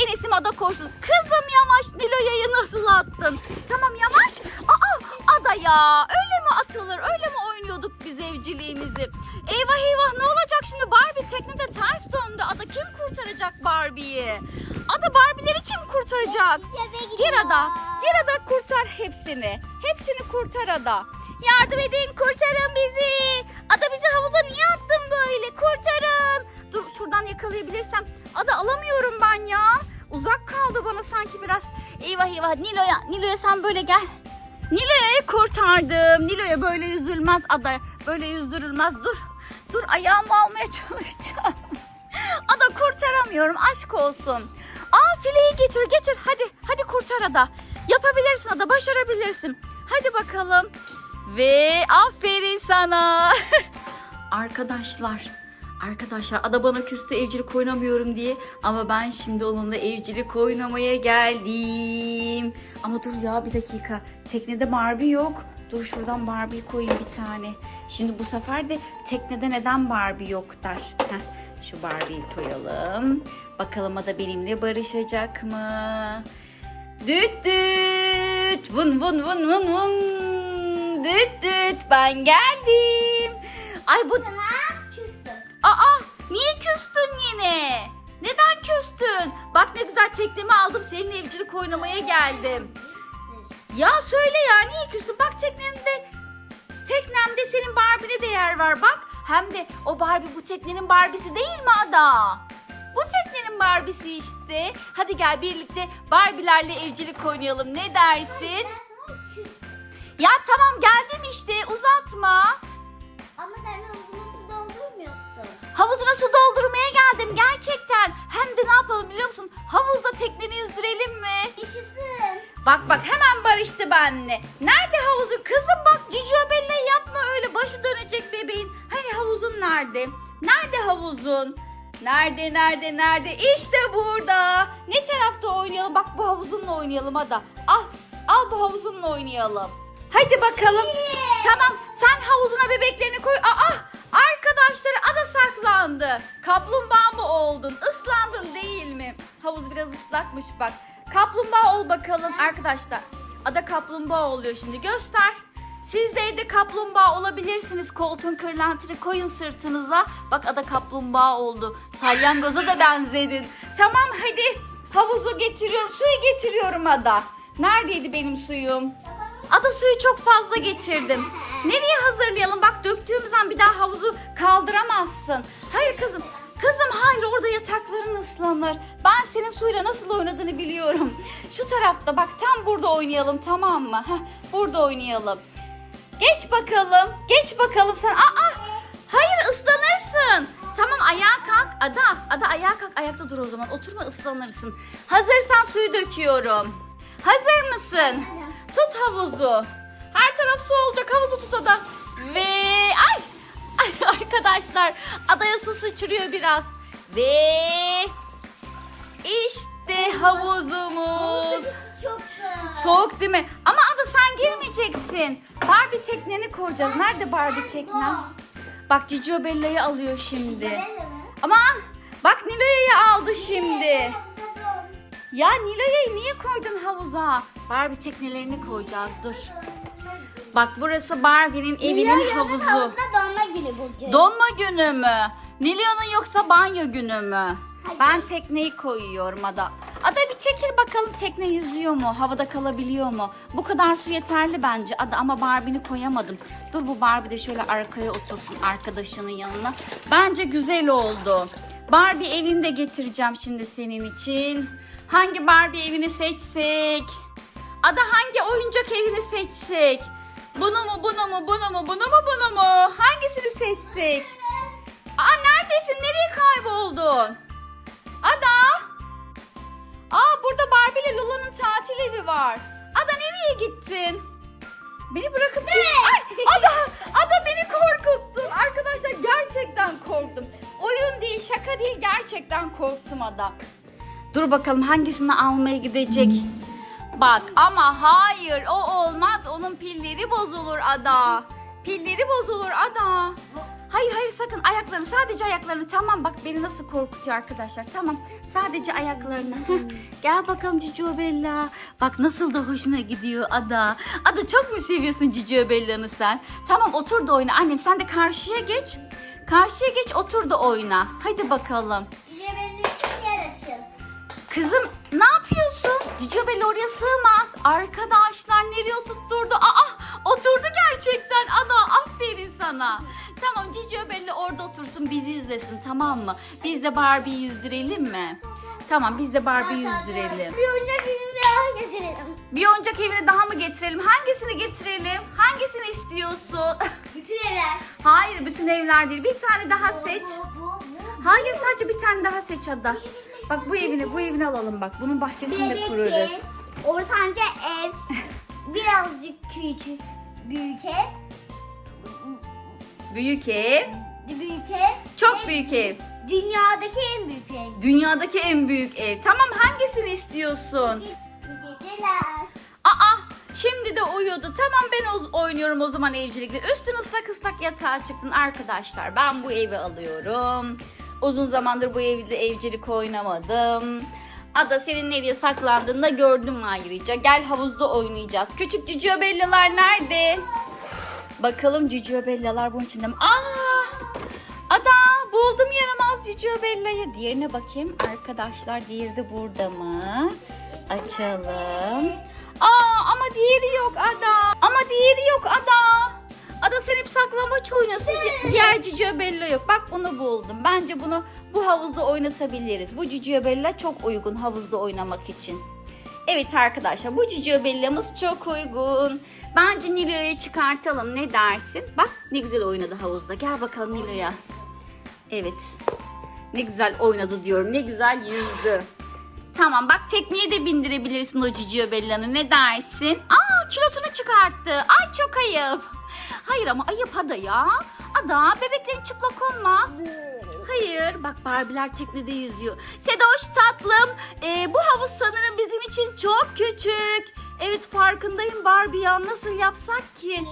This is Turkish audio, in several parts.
Enes'im ada koşsun. Kızım yavaş Nilo'ya'yı nasıl attın? Tamam yavaş. Aa ada ya öyle mi atılır? Öyle mi oynuyorduk biz evciliğimizi? Eyvah eyvah ne olacak şimdi Barbie teknede ters döndü. Ada kim kurtaracak Barbie'yi? Ada Barbie'leri kim kurtaracak? Gir ada. Gir ada kurtar hepsini. Hepsini kurtar ada. Yardım edin kurtarın bizi. Ada bizi havuza niye attın böyle? Kurtarın. Şuradan yakalayabilirsem. Ada alamıyorum ben ya. Uzak kaldı bana sanki biraz. Eyvah eyvah Nilo'ya. Nilo'ya sen böyle gel. Nilo'yu kurtardım. Nilo'ya böyle yüzülmez ada. Böyle yüzdürülmez. Dur. Dur ayağımı almaya çalışacağım. Ada kurtaramıyorum aşk olsun. Aa fileyi getir getir hadi hadi kurtar Ada. Yapabilirsin Ada başarabilirsin. Hadi bakalım. Ve aferin sana. Arkadaşlar Arkadaşlar Ada bana küstü evcilik oynamıyorum diye ama ben şimdi onunla evcilik oynamaya geldim. Ama dur ya bir dakika teknede Barbie yok. Dur şuradan Barbie koyayım bir tane. Şimdi bu sefer de teknede neden Barbie yok der. Heh, şu Barbie'yi koyalım. Bakalım Ada benimle barışacak mı? Düt düt vın vın vın vın vın düt düt ben geldim. Ay bu Aa niye küstün yine? Neden küstün? Bak ne güzel teknemi aldım seninle evcilik oynamaya geldim. Ya söyle ya niye küstün? Bak teknende teknemde senin Barbie'ne de yer var bak. Hem de o Barbie bu teknenin Barbie'si değil mi Ada? Bu teknenin Barbie'si işte. Hadi gel birlikte Barbie'lerle evcilik oynayalım. Ne dersin? Ya tamam geldim işte uzatma. Havuzuna su doldurmaya geldim gerçekten. Hem de ne yapalım biliyor musun? Havuzda tekneni yüzdürelim mi? Yaşasın. Bak bak hemen barıştı benimle. Nerede havuzun? Kızım bak Cicio Bella yapma öyle. Başı dönecek bebeğin. Hani havuzun nerede? Nerede havuzun? Nerede nerede nerede? İşte burada. Ne tarafta oynayalım? Bak bu havuzunla oynayalım hadi. Al. Al bu havuzunla oynayalım. Hadi bakalım. Tamam sen havuzuna bebeklerini koy. Aa arkadaşları ada saklandı. Kaplumbağa mı oldun? Islandın değil mi? Havuz biraz ıslakmış bak. Kaplumbağa ol bakalım arkadaşlar. Ada kaplumbağa oluyor şimdi göster. Siz de evde kaplumbağa olabilirsiniz. Koltuğun kırlentini koyun sırtınıza. Bak ada kaplumbağa oldu. Salyangoza da benzedin. Tamam hadi havuzu getiriyorum. Suyu getiriyorum ada. Neredeydi benim suyum? Ada suyu çok fazla getirdim. Nereye hazırlayalım? Bak döktüğümüz an bir daha havuzu kaldıramazsın. Hayır kızım. Kızım hayır orada yatakların ıslanır. Ben senin suyla nasıl oynadığını biliyorum. Şu tarafta bak tam burada oynayalım tamam mı? Heh, burada oynayalım. Geç bakalım. Geç bakalım sen. Aa! Hayır ıslanırsın. Tamam ayağa kalk. Ada, Ada ayağa kalk. Ayakta dur o zaman. Oturma ıslanırsın. Hazırsan suyu döküyorum. Hazır mısın? Tut havuzu. Her taraf su olacak. Havuzu tut Ada. Ve ay! Ay arkadaşlar adaya su sıçrıyor biraz. Ve işte havuzumuz. Çok soğuk. Soğuk değil mi? Ama Ada sen girmeyeceksin. Barbie tekneni koyacağız. Nerede Barbie teknen? Bak Cicio Bella'yı alıyor şimdi. Aman bak Nilo'yu aldı şimdi. Ya Nilo'yu niye koydun havuza? Barbie teknelerini koyacağız dur. Bak burası Barbie'nin evinin havuzu. Havuzda donma günü bugün. Donma günü mü? Nilo'nun yoksa banyo günü mü? Ben tekneyi koyuyorum Ada. Ada bir çekil bakalım tekne yüzüyor mu? Havada kalabiliyor mu? Bu kadar su yeterli bence Ada ama Barbie'ni koyamadım. Dur bu Barbie de şöyle arkaya otursun arkadaşının yanına. Bence güzel oldu. Barbie evini de getireceğim şimdi senin için. Hangi Barbie evini seçsek? Ada hangi oyuncak evini seçsek? Bunu mu bunu mu bunu mu bunu mu bunu mu? Hangisini seçsek? Aa neredesin? Nereye kayboldun? Ada! Aa burada Barbie ile Lula'nın tatil evi var. Ada nereye gittin? Beni bırakıp Ay, Ada! Ada beni korkuttun. Arkadaşlar gerçekten korktum. Oyun değil, şaka değil. Gerçekten korktum Ada. Dur bakalım hangisini almaya gidecek. Bak ama hayır o olmaz. Onun pilleri bozulur Ada. Pilleri bozulur Ada. Hayır hayır sakın. Ayaklarını sadece ayaklarını. Tamam bak beni nasıl korkutuyor arkadaşlar. Tamam sadece ayaklarını. Gel bakalım Cicio Bella bak nasıl da hoşuna gidiyor Ada. Ada çok mu seviyorsun Cicio Bella'nı sen? Tamam otur da oyna. Annem sen de karşıya geç. Karşıya geç otur da oyna. Hadi bakalım. Cici benim için yer açın. Kızım ne yapıyorsun? Cicio Bella oraya sığmaz. Arkadaşlar nereye oturtturdu? Aa oturdu gerçekten. Ana aferin sana. Tamam Cicio Bella orada otursun bizi izlesin tamam mı? Biz de Barbie'yi yüzdürelim mi? Tamam biz de Barbie'yi yüzdürelim. Bir oyuncak filmi daha getirelim. Bir oyuncak evine daha mı getirelim? Hangisini getirelim? Hangisini istiyorsun? Bütün evler. Hayır bütün evler değil. Bir tane daha seç. Hayır sadece bir tane daha seç Ada. Bak bu evini bu evini alalım bak. Bunun bahçesinde Bebek kurarız. ev, ortanca ev, birazcık küçük, büyük ev, Büyük ev. büyük ev. Çok büyük ev. Dünyadaki en büyük ev. Dünyadaki en büyük ev. Tamam hangisini istiyorsun? Geceler. Aa şimdi de uyudu. Tamam ben o- oynuyorum o zaman evcilikle. Üstün ıslak ıslak yatağa çıktın arkadaşlar. Ben bu evi alıyorum. Uzun zamandır bu evde evcilik oynamadım. Ada senin nereye saklandığını da gördüm ayrıca. Gel havuzda oynayacağız. Küçük Cicio Bellalar nerede? Bakalım Cicio Bellalar bunun içinde mi? Aa! Ada buldum yaramaz Cicio Bella'yı. Diğerine bakayım arkadaşlar. Diğeri de burada mı? Açalım. Aa ama diğeri yok Ada. Ama diğeri yok Ada. Ada sen hep saklambaç oynuyorsun. Di- Diğer Cicio Bella yok. Bak bunu buldum. Bence bunu bu havuzda oynatabiliriz. Bu Cicio Bella çok uygun havuzda oynamak için. Evet arkadaşlar bu Cicio Bella'mız çok uygun. Bence Nilo'yu çıkartalım ne dersin? Bak ne güzel oynadı havuzda. Gel bakalım Nilo'ya. Evet. Ne güzel oynadı diyorum. Ne güzel yüzdü. Tamam bak tekneye de bindirebilirsin o Cicio Bella'nı. Ne dersin? Aa kilotunu çıkarttı. Ay çok ayıp. Hayır ama ayıp Ada ya. Ada bebeklerin çıplak olmaz. Hayır bak Barbiler teknede yüzüyor. Sedoş tatlım ee, bu havuz sanırım bizim için çok küçük. Evet farkındayım Barbie ya nasıl yapsak ki?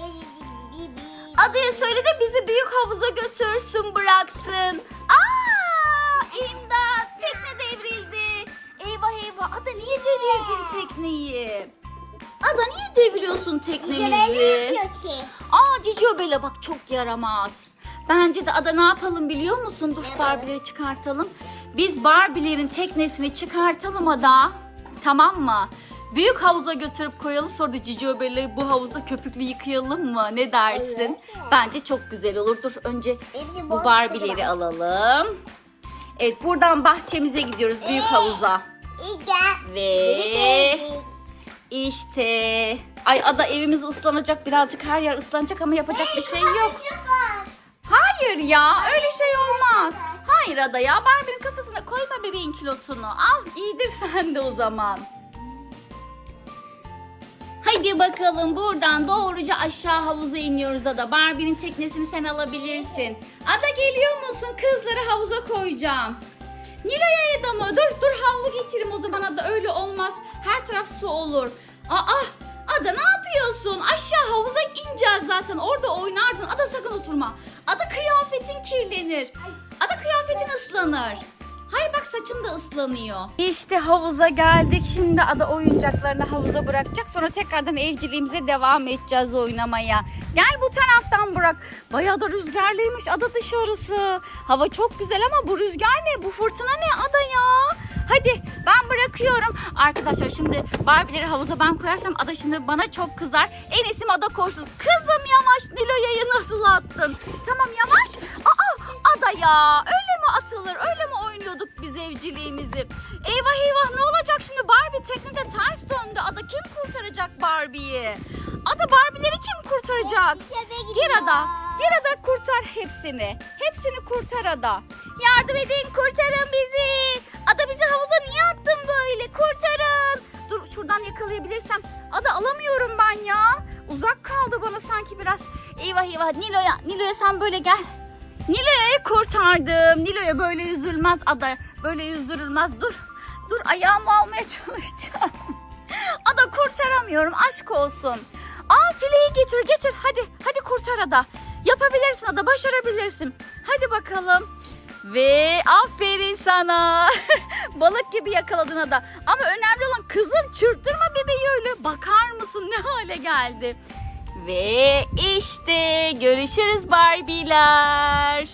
Adaya söyle de bizi büyük havuza götürsün bıraksın. Aa imdat tekne devrildi. Eyvah eyvah Ada niye devirdin tekneyi? Ada niye deviriyorsun teknemizi? Aa Cicio Bella bak çok yaramaz. Bence de Ada ne yapalım biliyor musun? Dur Barbie'leri çıkartalım. Biz Barbie'lerin teknesini çıkartalım Ada. Tamam mı? Büyük havuza götürüp koyalım sonra da Cicio Bella'yı bu havuzda köpüklü yıkayalım mı? Ne dersin? Bence çok güzel olur. Dur önce bu Barbie'leri alalım. Evet buradan bahçemize gidiyoruz büyük havuza. Ve işte ay ada evimiz ıslanacak birazcık her yer ıslanacak ama yapacak bir şey yok. Hayır ya öyle şey olmaz. Hayır ada ya Barbie'nin kafasına koyma bebeğin kilotunu. Al giydir sen de o zaman. Haydi bakalım buradan doğruca aşağı havuza iniyoruz Ada. Barbie'nin teknesini sen alabilirsin. Ada geliyor musun? Kızları havuza koyacağım. Nilo'ya da mı? Dur dur havlu getireyim o zaman Ada. Öyle olmaz. Her taraf su olur. Aa Ada ne yapıyorsun? Aşağı havuza ineceğiz zaten. Orada oynardın. Ada sakın oturma. Ada kıyafetin kirlenir. Ada kıyafetin ıslanır. Hayır bak saçın da ıslanıyor. İşte havuza geldik. Şimdi ada oyuncaklarını havuza bırakacak. Sonra tekrardan evciliğimize devam edeceğiz oynamaya. Gel bu taraftan bırak. Bayağı da rüzgarlıymış ada dışarısı. Hava çok güzel ama bu rüzgar ne? Bu fırtına ne ada ya? Hadi ben bırakıyorum. Arkadaşlar şimdi Barbie'leri havuza ben koyarsam Ada şimdi bana çok kızar. En iyisi Ada koşsun. Kızım yavaş Nilo'ya'yı nasıl attın? Tamam yavaş. Aa Ada ya öyle mi atılır? Öyle mi oynuyorduk biz evciliğimizi? Eyvah eyvah ne olacak şimdi? Barbie teknede ters döndü. Ada kim kurtaracak Barbie'yi? Ada Barbie'leri kim kurtaracak? Gir Ada. Gir Ada kurtar hepsini. Hepsini kurtar Ada. Yardım edin kurtarın bizi. Ada bizi havuza niye attın böyle? Kurtarın. Dur şuradan yakalayabilirsem. Ada alamıyorum ben ya. Uzak kaldı bana sanki biraz. Eyvah eyvah Nilo'ya. Nilo'ya sen böyle gel. Nilo'yu kurtardım. Nilo'ya böyle yüzülmez Ada. Böyle yüzdürülmez. Dur. Dur ayağımı almaya çalışacağım. Ada kurtaramıyorum aşk olsun. Aa fileyi getir getir hadi hadi kurtar Ada. Yapabilirsin Ada başarabilirsin. Hadi bakalım. Ve aferin sana. Balık gibi yakaladın Ada. Ama önemli olan kızım çırptırma bebeği öyle. Bakar mısın ne hale geldi. Ve işte görüşürüz Barbie'ler.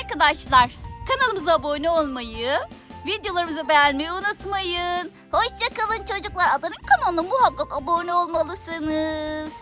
Arkadaşlar kanalımıza abone olmayı, videolarımızı beğenmeyi unutmayın. Hoşçakalın çocuklar. Adanın kanalına muhakkak abone olmalısınız.